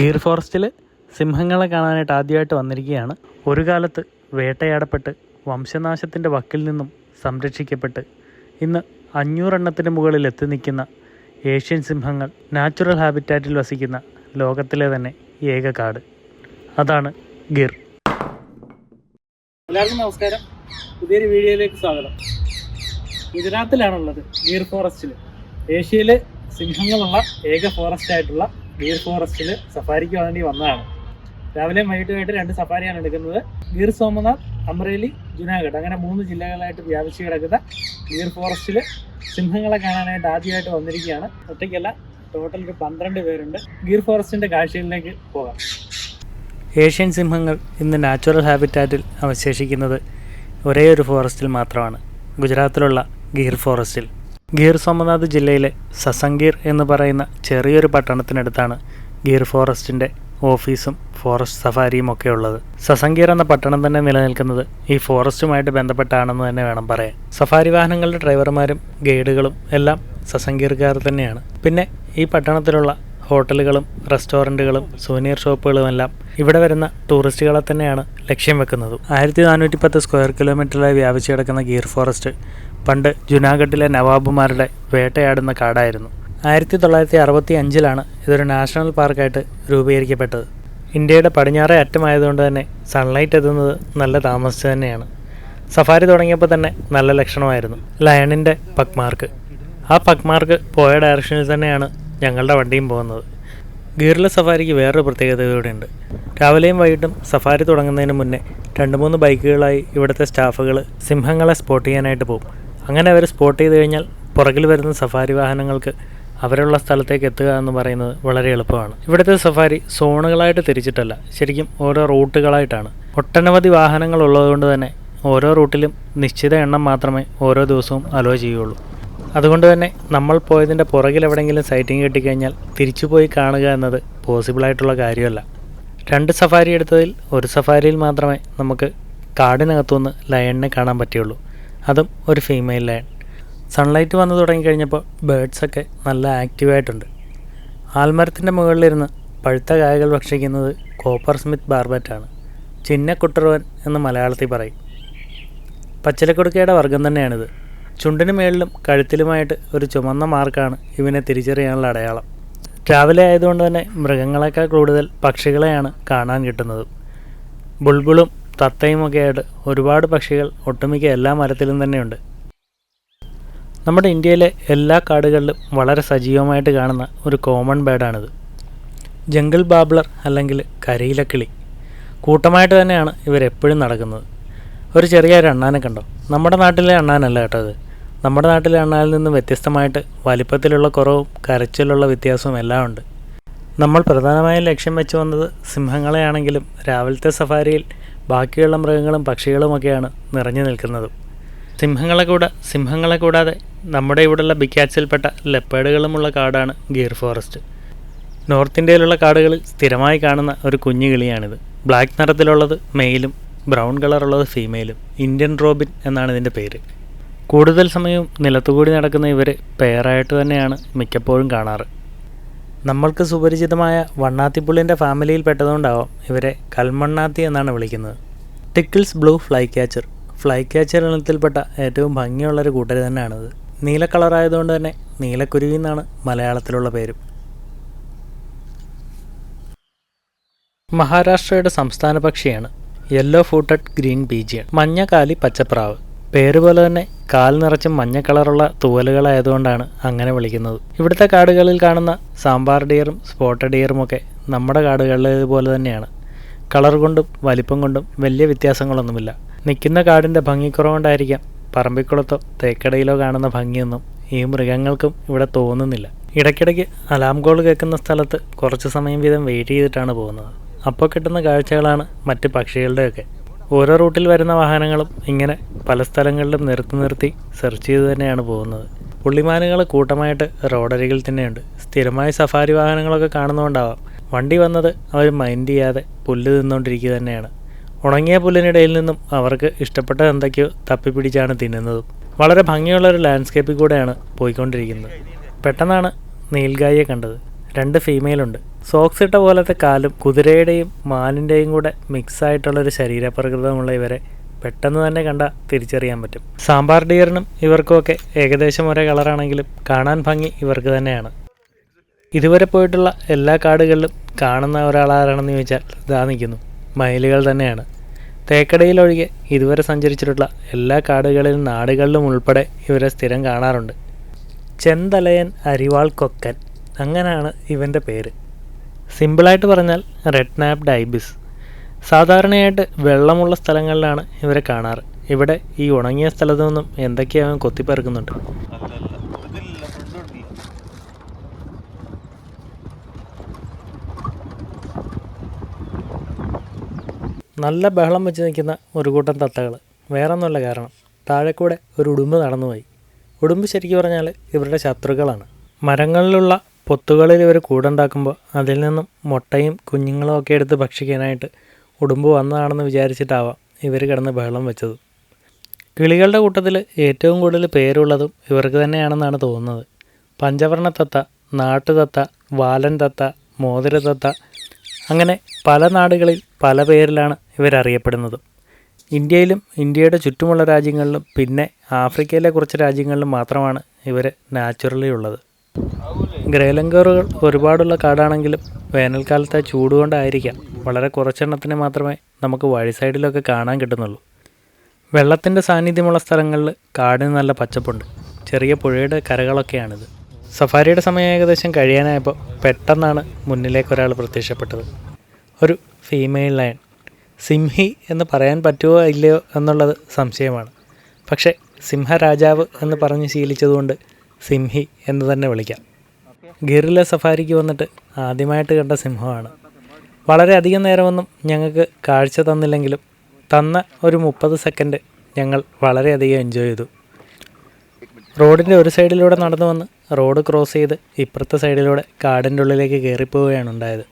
Gear ഫോറസ്റ്റിൽ സിംഹങ്ങളെ കാണാനായിട്ട് ആദ്യമായിട്ട് വന്നിരിക്കുകയാണ്. ഒരു കാലത്ത് വേട്ടയാടപ്പെട്ട് വംശനാശത്തിന്റെ വക്കിൽ നിന്നും സംരക്ഷിക്കപ്പെട്ട് ഇന്ന് അഞ്ഞൂറെണ്ണത്തിന് മുകളിൽ എത്തി നിൽക്കുന്ന ഏഷ്യൻ സിംഹങ്ങൾ നാച്ചുറൽ ഹാബിറ്റാറ്റിൽ വസിക്കുന്ന ലോകത്തിലെ തന്നെ ഏക കാട്. അതാണ് ഗിർ. എല്ലാവർക്കും നമസ്കാരം. പുതിയൊരു വീഡിയോയിലേക്ക് സ്വാഗതം. ഗുജറാത്തിലാണുള്ളത് ഗീർ ഫോറസ്റ്റിൽ ഏഷ്യയിലെ സിംഹങ്ങളുള്ള ഏക ഫോറസ്റ്റ് ആയിട്ടുള്ള ഗീർ ഫോറസ്റ്റിൽ സഫാരിക്ക് വേണ്ടി വന്നതാണ്. രാവിലെ വൈകിട്ടുമായിട്ട് രണ്ട് സഫാരിയാണ് എടുക്കുന്നത്. ഗീർ സോമനാഥ് അമ്രേലി ജുനാഗഡ് അങ്ങനെ മൂന്ന് ജില്ലകളായിട്ട് വ്യാപിച്ചു കിടക്കുന്ന ഗീർ ഫോറസ്റ്റിൽ സിംഹങ്ങളെ കാണാനായിട്ട് ആദ്യമായിട്ട് വന്നിരിക്കുകയാണ്. ഒറ്റയ്ക്കല്ല ടോട്ടൽ ഒരു പന്ത്രണ്ട് പേരുണ്ട്. ഗീർ ഫോറസ്റ്റിന്റെ കാഴ്ചകളിലേക്ക് പോകാം. ഏഷ്യൻ സിംഹങ്ങൾ ഇന്ന് നാച്ചുറൽ ഹാബിറ്റാറ്റിൽ അവശേഷിക്കുന്നത് ഒരേ ഒരു ഫോറസ്റ്റിൽ മാത്രമാണ്. ഗുജറാത്തിലുള്ള ഗീർ ഫോറസ്റ്റിൽ ഗീർ സോമനാഥ് ജില്ലയിലെ സസംഗീർ എന്ന് പറയുന്ന ചെറിയൊരു പട്ടണത്തിനടുത്താണ് ഗീർ ഫോറസ്റ്റിന്റെ ഓഫീസും ഫോറസ്റ്റ് സഫാരിയും ഒക്കെ ഉള്ളത്. സസംഗീർ എന്ന പട്ടണം തന്നെ നിലനിൽക്കുന്നത് ഈ ഫോറസ്റ്റുമായിട്ട് ബന്ധപ്പെട്ടാണെന്ന് തന്നെ വേണം പറയാൻ. സഫാരി വാഹനങ്ങളുടെ ഡ്രൈവർമാരും ഗൈഡുകളും എല്ലാം സസംഗീർക്കാർ തന്നെയാണ്. പിന്നെ ഈ പട്ടണത്തിലുള്ള ഹോട്ടലുകളും റെസ്റ്റോറന്റുകളും സൂനിയർ ഷോപ്പുകളും എല്ലാം ഇവിടെ വരുന്ന ടൂറിസ്റ്റുകളെ തന്നെയാണ് ലക്ഷ്യം വെക്കുന്നത്. ആയിരത്തി നാനൂറ്റി പത്ത് സ്ക്വയർ കിലോമീറ്ററിലായി വ്യാപിച്ചു കിടക്കുന്ന ഗീർ ഫോറസ്റ്റ് പണ്ട് ജുനാഗഡിലെ നവാബുമാരുടെ വേട്ടയാടുന്ന കാടായിരുന്നു. ആയിരത്തി തൊള്ളായിരത്തി അറുപത്തി അഞ്ചിലാണ് ഇതൊരു നാഷണൽ പാർക്കായിട്ട് രൂപീകരിക്കപ്പെട്ടത്. ഇന്ത്യയുടെ പടിഞ്ഞാറേ അറ്റമായതുകൊണ്ട് തന്നെ സൺലൈറ്റ് എത്തുന്നത് നല്ല താമസിച്ച് തന്നെയാണ്. സഫാരി തുടങ്ങിയപ്പോൾ തന്നെ നല്ല ലക്ഷണമായിരുന്നു. ലയണിന്റെ പക്മാർക്ക് ആ പക്മാർക്ക് പോയ ഡയറക്ഷനിൽ തന്നെയാണ് ഞങ്ങളുടെ വണ്ടിയും പോകുന്നത്. ഗീർല സഫാരിക്ക് വേറൊരു പ്രത്യേകത കൂടെയുണ്ട് രാവിലെയും വൈകിട്ടും സഫാരി തുടങ്ങുന്നതിന് മുന്നേ രണ്ട് മൂന്ന് ബൈക്കുകളായി ഇവിടുത്തെ സ്റ്റാഫുകൾ സിംഹങ്ങളെ സ്പോട്ട് ചെയ്യാനായിട്ട് പോകും. അങ്ങനെ അവർ സ്പോട്ട് ചെയ്ത് കഴിഞ്ഞാൽ പുറകിൽ വരുന്ന സഫാരി വാഹനങ്ങൾക്ക് അവരുള്ള സ്ഥലത്തേക്ക് എത്തുക എന്ന് പറയുന്നത് വളരെ എളുപ്പമാണ്. ഇവിടുത്തെ സഫാരി സോണുകളായിട്ട് തിരിച്ചിട്ടല്ല ശരിക്കും ഓരോ റൂട്ടുകളായിട്ടാണ്. ഒട്ടനവധി വാഹനങ്ങൾ ഉള്ളതുകൊണ്ട് തന്നെ ഓരോ റൂട്ടിലും നിശ്ചിത എണ്ണം മാത്രമേ ഓരോ ദിവസവും അലോ ചെയ്യുള്ളൂ അതുകൊണ്ട് തന്നെ നമ്മൾ പോയതിന്റെ പുറകിൽ എവിടെയെങ്കിലും സൈറ്റിംഗ് കിട്ടിക്കഴിഞ്ഞാൽ തിരിച്ചു പോയി കാണുക എന്നത് പോസിബിളായിട്ടുള്ള കാര്യമല്ല. രണ്ട് സഫാരി എടുത്തതിൽ ഒരു സഫാരിയിൽ മാത്രമേ നമുക്ക് കാടിനകത്തുനിന്ന് ലയണിനെ കാണാൻ പറ്റുള്ളൂ അതും ഒരു ഫീമെയിൽ ലയൺ സൺലൈറ്റ് വന്നു തുടങ്ങിക്കഴിഞ്ഞപ്പോൾ ബേഡ്സൊക്കെ നല്ല ആക്റ്റീവായിട്ടുണ്ട് ആൽമരത്തിന്റെ മുകളിലിരുന്ന് പഴുത്ത കായകൾ ഭക്ഷിക്കുന്നത് കോപ്പർ സ്മിത്ത് ബാർബറ്റാണ് ചിന്നക്കുട്ടറുവൻ എന്ന് മലയാളത്തിൽ പറയും. പച്ചിലക്കൊടുക്കയുടെ വർഗം തന്നെയാണിത്. ചുണ്ടിന് മേളിലും കഴുത്തിലുമായിട്ട് ഒരു ചുമന്ന മാർക്കാണ് ഇവനെ തിരിച്ചറിയാനുള്ള അടയാളം. രാവിലെ ആയതുകൊണ്ട് തന്നെ മൃഗങ്ങളെക്കാൾ കൂടുതൽ പക്ഷികളെയാണ് കാണാൻ കിട്ടുന്നത്. ബുൾബുളും തത്തയും ഒക്കെ ആയിട്ട് ഒരുപാട് പക്ഷികൾ ഒട്ടുമിക്ക എല്ലാ മരത്തിലും തന്നെയുണ്ട്. നമ്മുടെ ഇന്ത്യയിലെ എല്ലാ കാടുകളിലും വളരെ സജീവമായിട്ട് കാണുന്ന ഒരു കോമൺ ബേഡാണിത്. ജംഗിൾ ബാബ്ലർ അല്ലെങ്കിൽ കരയിലക്കിളി. കൂട്ടമായിട്ട് തന്നെയാണ് ഇവരെപ്പോഴും നടക്കുന്നത്. ഒരു ചെറിയ ഒരു അണ്ണാനെ കണ്ടോ? നമ്മുടെ നാട്ടിലെ അണ്ണാനല്ല കേട്ടോ അത്. നമ്മുടെ നാട്ടിലെ അണ്ണാനിൽ നിന്നും വ്യത്യസ്തമായിട്ട് വലിപ്പത്തിലുള്ള കുറവും കരച്ചിലുള്ള വ്യത്യാസവും എല്ലാം ഉണ്ട്. നമ്മൾ പ്രധാനമായും ലക്ഷ്യം വെച്ച് വന്നത് സിംഹങ്ങളെയാണെങ്കിലും രാവിലത്തെ സഫാരിയിൽ ബാക്കിയുള്ള മൃഗങ്ങളും പക്ഷികളുമൊക്കെയാണ് നിറഞ്ഞു നിൽക്കുന്നത്. സിംഹങ്ങളെ കൂടെ സിംഹങ്ങളെ കൂടാതെ നമ്മുടെ ഇവിടെയുള്ള ബിക്കാറ്റ്സിൽപ്പെട്ട ലെപ്പേഡുകളുമുള്ള കാടാണ് ഗീർ ഫോറസ്റ്റ്. നോർത്ത് ഇന്ത്യയിലുള്ള കാടുകളിൽ സ്ഥിരമായി കാണുന്ന ഒരു കുഞ്ഞു കിളിയാണിത്. ബ്ലാക്ക് നിറത്തിലുള്ളത് മെയിലും ബ്രൗൺ കളറുള്ളത് ഫീമെയിലും. ഇന്ത്യൻ റോബിൻ എന്നാണ് ഇതിന്റെ പേര്. കൂടുതൽ സമയവും നിലത്തുകൂടി നടക്കുന്ന ഇവർ പെയറായിട്ട് തന്നെയാണ് മിക്കപ്പോഴും കാണാറ്. നമ്മൾക്ക് സുപരിചിതമായ വണ്ണാത്തിപ്പുള്ളിന്റെ ഫാമിലിയിൽ പെട്ടതുകൊണ്ടാവാം ഇവരെ കൽമണ്ണാത്തി എന്നാണ് വിളിക്കുന്നത്. Tickell's blue flycatcher. Fly catcher ഇനത്തിൽപ്പെട്ട ഏറ്റവും ഭംഗിയുള്ളൊരു കൂട്ടർ തന്നെയാണിത്. നീല കളറായതുകൊണ്ട് തന്നെ നീലക്കുരുവി എന്നാണ് മലയാളത്തിലുള്ള പേരും. മഹാരാഷ്ട്രയുടെ സംസ്ഥാന പക്ഷിയാണ് യെല്ലോ ഫൂട്ടഡ് ഗ്രീൻ ബീജിയൺ മഞ്ഞക്കാലി പച്ചപ്രാവ്. പേര് പോലെ തന്നെ കാൽ നിറച്ചും മഞ്ഞ കളറുള്ള തൂവലുകളായതുകൊണ്ടാണ് അങ്ങനെ വിളിക്കുന്നത്. ഇവിടുത്തെ കാടുകളിൽ കാണുന്ന സാമ്പാർ ഡിയറും സ്പോട്ടഡ് ഡിയറും ഒക്കെ നമ്മുടെ കാടുകളിലേതുപോലെ തന്നെയാണ്. കളർ കൊണ്ടും വലിപ്പം കൊണ്ടും വലിയ വ്യത്യാസങ്ങളൊന്നുമില്ല. നിൽക്കുന്ന കാടിന്റെ ഭംഗിക്കുറവുകൊണ്ടായിരിക്കാം പറമ്പിക്കുളത്തോ തേക്കടയിലോ കാണുന്ന ഭംഗിയൊന്നും ഈ മൃഗങ്ങൾക്കും ഇവിടെ തോന്നുന്നില്ല. ഇടയ്ക്കിടയ്ക്ക് അലാം കോൾ കേൾക്കുന്ന സ്ഥലത്ത് കുറച്ച് സമയം വീതം വെയിറ്റ് ചെയ്തിട്ടാണ് പോകുന്നത്. അപ്പോൾ കിട്ടുന്ന കാഴ്ചകളാണ് മറ്റ് പക്ഷികളുടെയൊക്കെ. ഓരോ റൂട്ടിൽ വരുന്ന വാഹനങ്ങളും ഇങ്ങനെ പല സ്ഥലങ്ങളിലും നിർത്തി നിർത്തി സെർച്ച് ചെയ്ത് തന്നെയാണ് പോകുന്നത്. പുള്ളിമാനുകൾ കൂട്ടമായിട്ട് റോഡരികിൽ തന്നെയുണ്ട്. സ്ഥിരമായ സഫാരി വാഹനങ്ങളൊക്കെ കാണുന്നതുകൊണ്ടാവാം. വണ്ടി വന്നത് അവർ മൈൻഡ് ചെയ്യാതെ പുല്ല് തിന്നുകൊണ്ടിരിക്കുക തന്നെയാണ്. ഉണങ്ങിയ പുല്ലിനിടയിൽ നിന്നും അവർക്ക് ഇഷ്ടപ്പെട്ട എന്തൊക്കെയോ തപ്പിപ്പിടിച്ചാണ് തിന്നുന്നതും. വളരെ ഭംഗിയുള്ള ഒരു ലാൻഡ്സ്കേപ്പിൽ കൂടെയാണ് പോയിക്കൊണ്ടിരിക്കുന്നത്. പെട്ടെന്നാണ് നീൽഗായിയെ കണ്ടത്. രണ്ട് ഫീമെയിലുണ്ട് സോക്സ് ഇട്ട പോലത്തെ കാലും കുതിരയുടെയും മാനിന്റെയും കൂടെ മിക്സ് ആയിട്ടുള്ളൊരു ശരീരപ്രകൃതമുള്ള ഇവരെ പെട്ടെന്ന് തന്നെ കണ്ട തിരിച്ചറിയാൻ പറ്റും. സാമ്പാർ ഡിയറിനും ഇവർക്കുമൊക്കെ ഏകദേശം ഒരേ കളറാണെങ്കിലും കാണാൻ ഭംഗി ഇവർക്ക് തന്നെയാണ്. ഇതുവരെ പോയിട്ടുള്ള എല്ലാ കാടുകളിലും കാണുന്ന ഒരാളാരാണെന്ന് ചോദിച്ചാൽ ഇതാ നിൽക്കുന്നു. മയിലുകൾ തന്നെയാണ്. തേക്കടയിലൊഴികെ ഇതുവരെ സഞ്ചരിച്ചിട്ടുള്ള എല്ലാ കാടുകളിലും നാടുകളിലും ഉൾപ്പെടെ ഇവരെ സ്ഥിരം കാണാറുണ്ട്. ചെന്തലയൻ അരിവാൾ കൊക്കൻ അങ്ങനെയാണ് ഇവന്റെ പേര്. സിമ്പിളായിട്ട് പറഞ്ഞാൽ റെഡ് നാപ്ഡ് ഐബിസ് സാധാരണയായിട്ട് വെള്ളമുള്ള സ്ഥലങ്ങളിലാണ് ഇവരെ കാണാറ്. ഇവിടെ ഈ ഉണങ്ങിയ സ്ഥലത്തു നിന്നും എന്തൊക്കെയാവും കൊത്തിപ്പറക്കുന്നുണ്ട്. നല്ല ബഹളം വെച്ച് നിൽക്കുന്ന ഒരു കൂട്ടം തത്തകൾ. വേറൊന്നുമല്ല കാരണം താഴെ കൂടെ ഒരു ഉടുമ്പ് നടന്നുപോയി. ഉടുമ്പ് ശരിക്കും പറഞ്ഞാൽ ഇവരുടെ ശത്രുക്കളാണ്. മരങ്ങളിലുള്ള പൊത്തുകളിൽ ഇവർ കൂടുണ്ടാക്കുമ്പോൾ അതിൽ നിന്നും മുട്ടയും കുഞ്ഞുങ്ങളും ഒക്കെ എടുത്ത് ഭക്ഷിക്കാനായിട്ട് ഉടുമ്പ് വന്നതാണെന്ന് വിചാരിച്ചിട്ടാവാം ഇവർ കിടന്ന് ബഹളം വെച്ചത്. കിളികളുടെ കൂട്ടത്തിൽ ഏറ്റവും കൂടുതൽ പേരുള്ളതും ഇവർക്ക് തന്നെയാണെന്നാണ് തോന്നുന്നത്. പഞ്ചവർണ തത്ത നാട്ടുതത്ത വാലൻ തത്ത മോതിരത്തത്ത അങ്ങനെ പല നാടുകളിൽ പല പേരിലാണ് ഇവരറിയപ്പെടുന്നത് ഇന്ത്യയിലും ഇന്ത്യയുടെ ചുറ്റുമുള്ള രാജ്യങ്ങളിലും പിന്നെ ആഫ്രിക്കയിലെ കുറച്ച് രാജ്യങ്ങളിലും മാത്രമാണ് ഇവർ നാച്ചുറലി ഉള്ളത് ഗ്രേലങ്കോറുകൾ ഒരുപാടുള്ള കാടാണെങ്കിലും വേനൽക്കാലത്തെ ചൂട് കൊണ്ടായിരിക്കാം. വളരെ കുറച്ചെണ്ണത്തിന് മാത്രമേ നമുക്ക് വഴി സൈഡിലൊക്കെ കാണാൻ കിട്ടുന്നുള്ളൂ. വെള്ളത്തിന്റെ സാന്നിധ്യമുള്ള സ്ഥലങ്ങളിൽ കാടിന് നല്ല പച്ചപ്പുണ്ട്. ചെറിയ പുഴയുടെ കരകളൊക്കെയാണിത്. സഫാരിയുടെ സമയം ഏകദേശം കഴിയാനായപ്പോൾ പെട്ടെന്നാണ് മുന്നിലേക്ക് ഒരാൾ പ്രത്യക്ഷപ്പെട്ടത്. ഒരു ഫീമെയിൽ ലയൺ സിംഹി എന്ന് പറയാൻ പറ്റുമോ ഇല്ലയോ എന്നുള്ളത് സംശയമാണ്. പക്ഷേ സിംഹരാജാവ് എന്ന് പറഞ്ഞ് ശീലിച്ചതുകൊണ്ട് സിംഹി എന്ന് തന്നെ വിളിക്കാം. ഗിറിലെ സഫാരിക്ക് വന്നിട്ട് ആദ്യമായിട്ട് കണ്ട സിംഹമാണ്. വളരെ അധികം നേരമൊന്നും ഞങ്ങൾക്ക് കാഴ്ച തന്നില്ലെങ്കിലും തന്ന ഒരു മുപ്പത് സെക്കൻഡ് ഞങ്ങൾ വളരെയധികം എൻജോയ് ചെയ്തു. റോഡിന്റെ ഒരു സൈഡിലൂടെ നടന്നു വന്ന് റോഡ് ക്രോസ് ചെയ്ത് ഇപ്പുറത്തെ സൈഡിലൂടെ കാടിന്റെ ഉള്ളിലേക്ക് കയറിപ്പോവുകയാണ് ഉണ്ടായത്.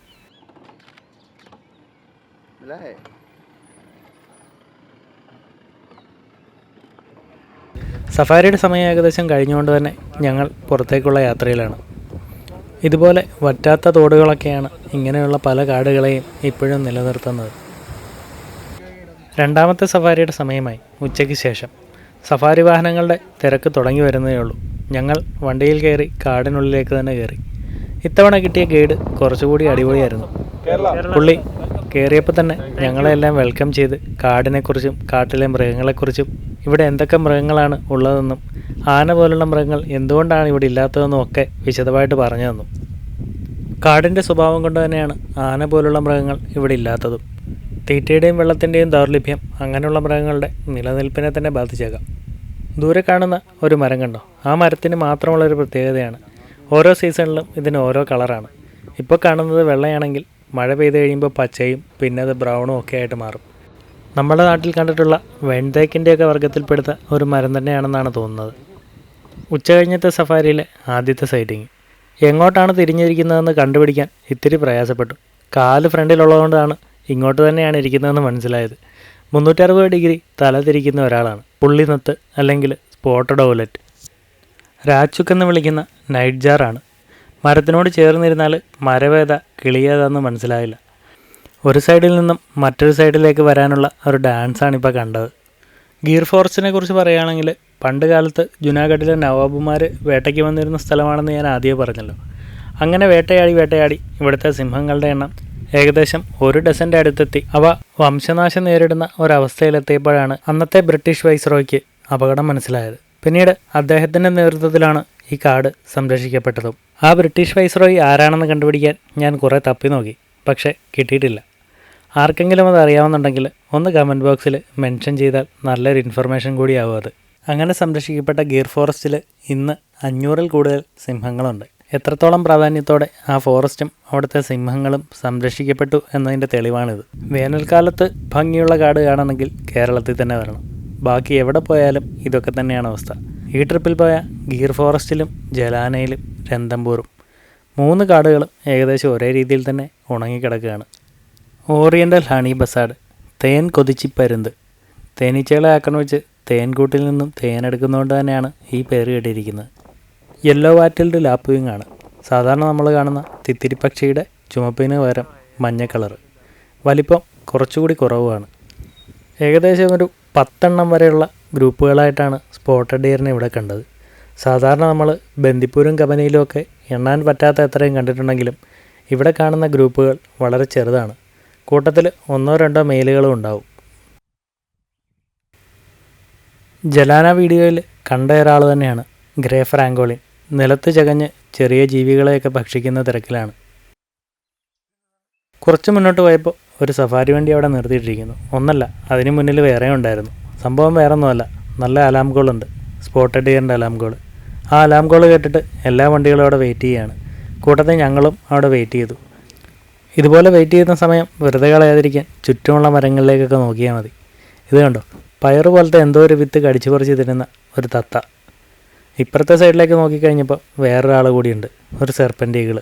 സഫാരിയുടെ സമയം ഏകദേശം കഴിഞ്ഞുകൊണ്ട് തന്നെ ഞങ്ങൾ പുറത്തേക്കുള്ള യാത്രയിലാണ്. ഇതുപോലെ വറ്റാത്ത തോടുകളൊക്കെയാണ് ഇങ്ങനെയുള്ള പല കാടുകളെയും ഇപ്പോഴും നിലനിർത്തുന്നത്. രണ്ടാമത്തെ സഫാരിയുടെ സമയമായി ഉച്ചയ്ക്ക് ശേഷം. സഫാരി വാഹനങ്ങളുടെ തിരക്ക് തുടങ്ങി വരുന്നതേ ഉള്ളൂ. ഞങ്ങൾ വണ്ടിയിൽ കയറി കാടിനുള്ളിലേക്ക് തന്നെ കയറി. ഇത്തവണ കിട്ടിയ ഗൈഡ് കുറച്ചുകൂടി അടിപൊളിയായിരുന്നു. പുള്ളി കയറിയപ്പോൾ തന്നെ ഞങ്ങളെല്ലാം വെൽക്കം ചെയ്ത് കാടിനെക്കുറിച്ചും കാട്ടിലെ മൃഗങ്ങളെക്കുറിച്ചും ഇവിടെ എന്തൊക്കെ മൃഗങ്ങളാണ് ഉള്ളതെന്നും ആന പോലുള്ള മൃഗങ്ങൾ എന്തുകൊണ്ടാണ് ഇവിടെ ഇല്ലാത്തതെന്നും ഒക്കെ വിശദമായിട്ട് പറഞ്ഞു തന്നു. കാടിന്റെ സ്വഭാവം കൊണ്ട് തന്നെയാണ് ആന പോലുള്ള മൃഗങ്ങൾ ഇവിടെ ഇല്ലാത്തതും. തീറ്റയുടെയും വെള്ളത്തിന്റെയും ദൗർലഭ്യം അങ്ങനെയുള്ള മൃഗങ്ങളുടെ നിലനിൽപ്പിനെ തന്നെ ബാധിച്ചേക്കാം. ദൂരെ കാണുന്ന ഒരു മരം കണ്ടോ? ആ മരത്തിന് മാത്രമുള്ള ഒരു പ്രത്യേകതയാണ്. ഓരോ സീസണിലും ഇതിന് ഓരോ കളറാണ്. ഇപ്പോൾ കാണുന്നത് വെള്ളയാണെങ്കിൽ മഴ പെയ്ത് കഴിയുമ്പോൾ പച്ചയും പിന്നെ അത് ബ്രൗണും ഒക്കെ ആയിട്ട് മാറും. നമ്മുടെ നാട്ടിൽ കണ്ടിട്ടുള്ള വെൺതേക്കിന്റെയൊക്കെ വർഗത്തിൽപ്പെടുത്ത ഒരു മരം തന്നെയാണെന്നാണ് തോന്നുന്നത്. ഉച്ച കഴിഞ്ഞത്തെ സഫാരിയിലെ ആദ്യത്തെ സൈറ്റിങ് എങ്ങോട്ടാണ് തിരിഞ്ഞിരിക്കുന്നതെന്ന് കണ്ടുപിടിക്കാൻ ഇത്തിരി പ്രയാസപ്പെട്ടു. കാൽ ഫ്രണ്ടിലുള്ളതുകൊണ്ടാണ് ഇങ്ങോട്ട് തന്നെയാണ് ഇരിക്കുന്നതെന്ന് മനസ്സിലായത്. മുന്നൂറ്ററുപത് ഡിഗ്രി തല തിരിക്കുന്ന ഒരാളാണ്. പുള്ളിനത്ത് അല്ലെങ്കിൽ സ്പോട്ടഡ് ഔലറ്റ് രാച്ചുക്ക് എന്ന് വിളിക്കുന്ന നൈറ്റ് ജാറാണ്. മരത്തിനോട് ചേർന്നിരുന്നാൽ മരവേദ കിളിയേതാന്ന് മനസ്സിലായില്ല. ഒരു സൈഡിൽ നിന്നും മറ്റൊരു സൈഡിലേക്ക് വരാനുള്ള ഒരു ഡാൻസാണ് ഇപ്പോൾ കണ്ടത്. ഗീർ ഫോറസ്റ്റിനെ കുറിച്ച് പറയുകയാണെങ്കിൽ പണ്ട് കാലത്ത് ജുനാഗഡിലെ നവാബുമാർ വേട്ടയ്ക്ക് വന്നിരുന്ന സ്ഥലമാണെന്ന് ഞാൻ ആദ്യമേ പറഞ്ഞല്ലോ. അങ്ങനെ വേട്ടയാടി വേട്ടയാടി ഇവിടുത്തെ സിംഹങ്ങളുടെ എണ്ണം ഏകദേശം ഒരു ഡസന്റെ അടുത്തെത്തി. അവ വംശനാശം നേരിടുന്ന ഒരവസ്ഥയിലെത്തിയപ്പോഴാണ് അന്നത്തെ ബ്രിട്ടീഷ് വൈസ്രോയ്ക്ക് അപകടം മനസ്സിലായത്. പിന്നീട് അദ്ദേഹത്തിന്റെ നേതൃത്വത്തിലാണ് ഈ കാട് സംരക്ഷിക്കപ്പെട്ടതും. ആ ബ്രിട്ടീഷ് വൈസ്രോയി ആരാണെന്ന് കണ്ടുപിടിക്കാൻ ഞാൻ കുറേ തപ്പി നോക്കി പക്ഷേ കിട്ടിയിട്ടില്ല. ആർക്കെങ്കിലും അത് അറിയാവുന്നുണ്ടെങ്കിൽ ഒന്ന് കമന്റ് ബോക്സിൽ മെൻഷൻ ചെയ്താൽ നല്ലൊരു ഇൻഫർമേഷൻ കൂടിയാവും അത്. അങ്ങനെ സംരക്ഷിക്കപ്പെട്ട ഗീർ ഫോറസ്റ്റിൽ ഇന്ന് അഞ്ഞൂറിൽ കൂടുതൽ സിംഹങ്ങളുണ്ട്. എത്രത്തോളം പ്രാധാന്യത്തോടെ ആ ഫോറസ്റ്റും അവിടുത്തെ സിംഹങ്ങളും സംരക്ഷിക്കപ്പെട്ടു എന്നതിന്റെ തെളിവാണിത്. വേനൽക്കാലത്ത് ഭംഗിയുള്ള കാട് കാണണമെങ്കിൽ കേരളത്തിൽ തന്നെ വരണം. ബാക്കി എവിടെ പോയാലും ഇതൊക്കെ തന്നെയാണ് അവസ്ഥ. ഈ ട്രിപ്പിൽ പോയ ഗീർ ഫോറസ്റ്റിലും ജലാനയിലും രന്തംപൂറും മൂന്ന് കാടുകളും ഏകദേശം ഒരേ രീതിയിൽ തന്നെ ഉണങ്ങിക്കിടക്കുകയാണ്. ഓറിയന്റൽ ഹണി ബസാഡ് തേൻ കൊതിച്ചിപ്പരുന്ത് തേനീച്ചകളെ ആക്രമിച്ച് തേൻകൂട്ടിൽ നിന്നും തേനെടുക്കുന്നതുകൊണ്ട് തന്നെയാണ് ഈ പേര് കേട്ടിരിക്കുന്നത്. യെല്ലോ വാറ്റിൽഡ് ലാപ്പുവിങ് ആണ്. സാധാരണ നമ്മൾ കാണുന്ന തിത്തിരിപ്പക്ഷിയുടെ ചുമപ്പിന് പകരം മഞ്ഞ കളർ. വലിപ്പം കുറച്ചുകൂടി കുറവാണ് ഏകദേശം ഒരു പത്തെണ്ണം വരെയുള്ള ഗ്രൂപ്പുകളായിട്ടാണ് സ്പോട്ടഡ് ഡിയറിനെ ഇവിടെ കണ്ടത്. സാധാരണ നമ്മൾ ബന്ദിപ്പൂരും കബനിയിലും ഒക്കെ എണ്ണാൻ പറ്റാത്ത എത്രയും കണ്ടിട്ടുണ്ടെങ്കിലും ഇവിടെ കാണുന്ന ഗ്രൂപ്പുകൾ വളരെ ചെറുതാണ്. കൂട്ടത്തിൽ ഒന്നോ രണ്ടോ മെയിലുകളും ഉണ്ടാവും. ജലാന വീഡിയോയിൽ കണ്ട ഒരാൾ തന്നെയാണ് ഗ്രേ ഫ്രാങ്കോളിൻ. നിലത്ത് ചകഞ്ഞ് ചെറിയ ജീവികളെയൊക്കെ ഭക്ഷിക്കുന്ന തിരക്കിലാണ്. കുറച്ച് മുന്നോട്ട് പോയപ്പോൾ ഒരു സഫാരി വണ്ടി അവിടെ നിർത്തിയിട്ടിരിക്കുന്നു. ഒന്നല്ല അതിന് മുന്നിൽ വേറെ ഉണ്ടായിരുന്നു. സംഭവം വേറെ ഒന്നുമല്ല നല്ല അലാം കോളുണ്ട് സ്പോട്ടഡ് ചെയ്യേണ്ട അലാം കോൾ ആ അലാം കോൾ കേട്ടിട്ട് എല്ലാ വണ്ടികളും അവിടെ വെയിറ്റ് ചെയ്യുകയാണ് കൂട്ടത്തിൽ ഞങ്ങളും അവിടെ വെയിറ്റ് ചെയ്തു. ഇതുപോലെ വെയിറ്റ് ചെയ്യുന്ന സമയം വെറുതെ കളയാതിരിക്കാൻ ചുറ്റുമുള്ള മരങ്ങളിലേക്കൊക്കെ നോക്കിയാൽ മതി. ഇത് കണ്ടോ? പയറ് പോലത്തെ എന്തോ ഒരു വിത്ത് കടിച്ചു പറിച്ച് തരുന്ന ഒരു തത്ത. ഇപ്പുറത്തെ സൈഡിലേക്ക് നോക്കിക്കഴിഞ്ഞപ്പോൾ വേറൊരാൾ കൂടിയുണ്ട് ഒരു സെർപ്പന്റീകൾ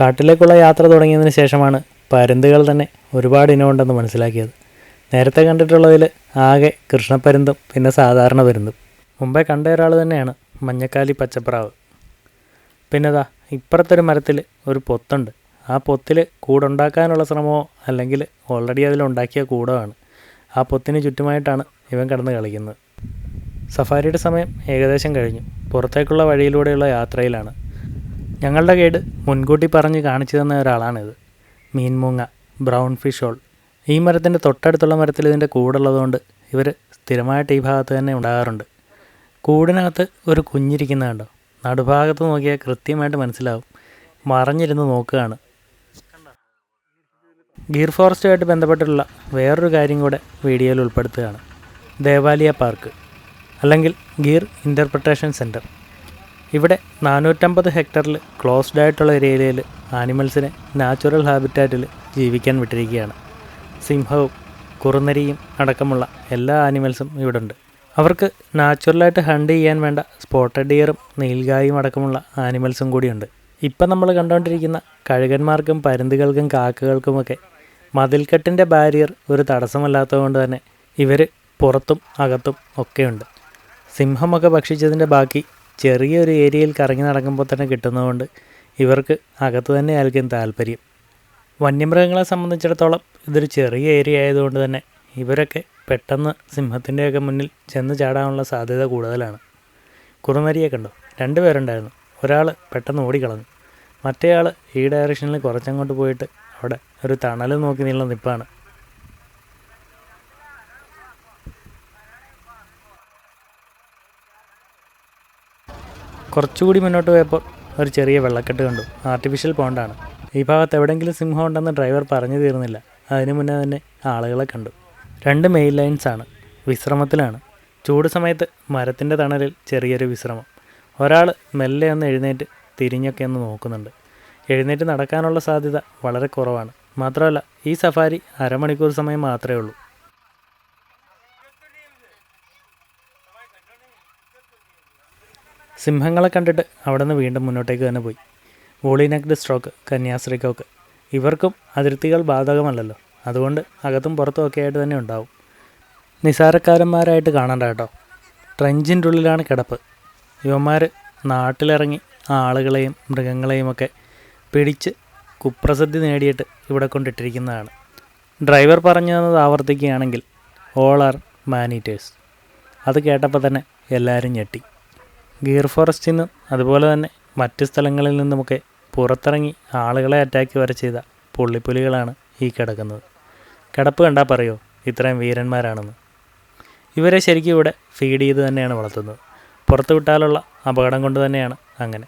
കാട്ടിലേക്കുള്ള യാത്ര തുടങ്ങിയതിന് ശേഷമാണ് പരുന്തുകൾ തന്നെ ഒരുപാട് ഇനമുണ്ടെന്ന് മനസ്സിലാക്കിയത്. നേരത്തെ കണ്ടിട്ടുള്ളതിൽ ആകെ കൃഷ്ണപ്പരുന്തും പിന്നെ സാധാരണ പരുന്തും. മുമ്പേ കണ്ട ഒരാൾ തന്നെയാണ് മഞ്ഞക്കാലി പച്ചപ്രാവ്. പിന്നെതാ ഇപ്പുറത്തൊരു മരത്തിൽ ഒരു പൊത്തുണ്ട്. ആ പൊത്തിൽ കൂടുണ്ടാക്കാനുള്ള ശ്രമമോ അല്ലെങ്കിൽ ഓൾറെഡി അതിലുണ്ടാക്കിയ കൂടമാണ് ആ പൊത്തിന് ചുറ്റുമായിട്ടാണ് ഇവൻ കിടന്ന് കളിക്കുന്നത്. സഫാരിയുടെ സമയം ഏകദേശം കഴിഞ്ഞു. പുറത്തേക്കുള്ള വഴിയിലൂടെയുള്ള യാത്രയിലാണ്. ഞങ്ങളുടെ ഗൈഡ് മുൻകൂട്ടി പറഞ്ഞ് കാണിച്ചു തന്ന ഒരാളാണിത്. മീൻമൂങ്ങ ബ്രൗൺ ഫിഷ് ഹോൾ ഈ മരത്തിന്റെ തൊട്ടടുത്തുള്ള മരത്തിൽ ഇതിന്റെ കൂടുള്ളതുകൊണ്ട് ഇവർ സ്ഥിരമായിട്ട് ഈ ഭാഗത്ത് തന്നെ ഉണ്ടാകാറുണ്ട്. കൂടിനകത്ത് ഒരു കുഞ്ഞിരിക്കുന്ന കണ്ടോ? നടുഭാഗത്ത് നോക്കിയാൽ കൃത്യമായിട്ട് മനസ്സിലാവും. മറഞ്ഞിരുന്ന് നോക്കുകയാണ്. ഗീർ ഫോറസ്റ്റുമായിട്ട് ബന്ധപ്പെട്ടുള്ള വേറൊരു കാര്യം കൂടെ വീഡിയോയിൽ ഉൾപ്പെടുത്തുകയാണ്. ദേവാലിയ പാർക്ക് അല്ലെങ്കിൽ ഗീർ ഇന്റർപ്രിട്ടേഷൻ സെന്റർ ഇവിടെ നാനൂറ്റമ്പത് ഹെക്ടറിൽ ക്ലോസ്ഡ് ആയിട്ടുള്ള ഏരിയയിൽ ആനിമൽസിനെ നാച്ചുറൽ ഹാബിറ്റാറ്റിൽ ജീവിക്കാൻ വിട്ടിരിക്കുകയാണ്. സിംഹവും കുറുനരിയും അടക്കമുള്ള എല്ലാ ആനിമൽസും ഇവിടെ ഉണ്ട് അവർക്ക് നാച്ചുറലായിട്ട് ഹണ്ട് ചെയ്യാൻ വേണ്ട സ്പോട്ടഡ് ഡിയറും നീൽഗായും അടക്കമുള്ള ആനിമൽസും കൂടിയുണ്ട്. ഇപ്പം നമ്മൾ കണ്ടുകൊണ്ടിരിക്കുന്ന കഴുകന്മാർക്കും പരുന്തുകൾക്കും കാക്കകൾക്കുമൊക്കെ മതിൽക്കെട്ടിന്റെ ബാരിയർ ഒരു തടസ്സമല്ലാത്തതുകൊണ്ട് തന്നെ ഇവർ പുറത്തും അകത്തും ഒക്കെയുണ്ട്. സിംഹമൊക്കെ ഭക്ഷിച്ചതിന്റെ ബാക്കി ചെറിയൊരു ഏരിയയിൽ കറങ്ങി നടക്കുമ്പോൾ തന്നെ കിട്ടുന്നതുകൊണ്ട് ഇവർക്ക് അകത്ത് തന്നെ ആയിരിക്കും താല്പര്യം വന്യമൃഗങ്ങളെ സംബന്ധിച്ചിടത്തോളം ഇതൊരു ചെറിയ ഏരിയ ആയതുകൊണ്ട് തന്നെ ഇവരൊക്കെ പെട്ടെന്ന് സിംഹത്തിന്റെയൊക്കെ മുന്നിൽ ചെന്ന് ചാടാനുള്ള സാധ്യത കൂടുതലാണ്. കുറുനരിയെ കണ്ടോ. രണ്ടുപേരുണ്ടായിരുന്നു. ഒരാൾ പെട്ടെന്ന് ഓടിക്കളഞ്ഞു. മറ്റേയാൾ ഈ ഡയറക്ഷനിൽ കുറച്ചങ്ങോട്ട് പോയിട്ട് അവിടെ ഒരു തണൽ നോക്കി നീളം നിപ്പാണ്. കുറച്ചുകൂടി മുന്നോട്ട് പോയപ്പോൾ ഒരു ചെറിയ വെള്ളക്കെട്ട് കണ്ടു. ആർട്ടിഫിഷ്യൽ പോണ്ടാണ് ഈ ഭാഗത്ത് എവിടെയെങ്കിലും സിംഹം ഉണ്ടെന്ന് ഡ്രൈവർ പറഞ്ഞു തീർന്നില്ല. അതിനു മുന്നേ തന്നെ ആളുകളെ കണ്ടു. രണ്ട് മെയിൻ ലൈൻസ് ആണ്. വിശ്രമത്തിലാണ്. ചൂട് സമയത്ത് മരത്തിന്റെ തണലിൽ ചെറിയൊരു വിശ്രമം. ഒരാൾ മെല്ലെ ഒന്ന് എഴുന്നേറ്റ് തിരിഞ്ഞൊക്കെ ഒന്ന് നോക്കുന്നുണ്ട്. എഴുന്നേറ്റ് നടക്കാനുള്ള സാധ്യത വളരെ കുറവാണ്. മാത്രമല്ല ഈ സഫാരി അരമണിക്കൂർ സമയം മാത്രമേ ഉള്ളൂ. സിംഹങ്ങളെ കണ്ടിട്ട് അവിടെ നിന്ന് വീണ്ടും മുന്നോട്ടേക്ക് തന്നെ പോയി. വോളിനെക്ഡ് സ്ട്രോക്ക് കന്യാസ്ത്രീക്കൊക്കെ. ഇവർക്കും അതിർത്തികൾ ബാധകമല്ലല്ലോ. അതുകൊണ്ട് അകത്തും പുറത്തും ഒക്കെ ആയിട്ട് തന്നെ ഉണ്ടാവും. നിസാരക്കാരന്മാരായിട്ട് കാണണ്ട കേട്ടോ. ട്രെഞ്ചിന്റെ ഉള്ളിലാണ് കിടപ്പ്. ഇവന്മാർ നാട്ടിലിറങ്ങി ആളുകളെയും മൃഗങ്ങളെയും ഒക്കെ പിടിച്ച് കുപ്രസിദ്ധി നേടിയിട്ട് ഇവിടെ കൊണ്ടിട്ടിരിക്കുന്നതാണ്. ഡ്രൈവർ പറഞ്ഞു ആവർത്തിക്കുകയാണെങ്കിൽ ഓൾ ആർ മാനീറ്റേഴ്സ് അത് കേട്ടപ്പോൾ തന്നെ എല്ലാവരും ഞെട്ടി. ഗീർ ഫോറസ്റ്റിൽ നിന്ന് അതുപോലെ തന്നെ മറ്റ് സ്ഥലങ്ങളിൽ നിന്നുമൊക്കെ പുറത്തിറങ്ങി ആളുകളെ അറ്റാക്ക് വരെ ചെയ്ത പുള്ളിപ്പുലികളാണ് ഈ കിടക്കുന്നത്. കിടപ്പ് കണ്ടാൽ പറയോ? ഇത്രയും വീരന്മാരാണെന്ന്. ഇവരെ ശരിക്കും ഇവിടെ ഫീഡ് ചെയ്ത് തന്നെയാണ് വളർത്തുന്നത്. പുറത്തു വിട്ടാലുള്ള അപകടം കൊണ്ട് തന്നെയാണ് അങ്ങനെ.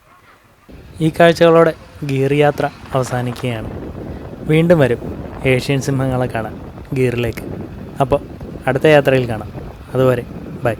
ഈ കാഴ്ചകളോടെ ഗീർ യാത്ര അവസാനിക്കുകയാണ്. വീണ്ടും വരും ഏഷ്യൻ സിംഹങ്ങളെ കാണാൻ ഗീറിലേക്ക് അപ്പോൾ അടുത്ത യാത്രയിൽ കാണാം. അതുവരെ ബൈ.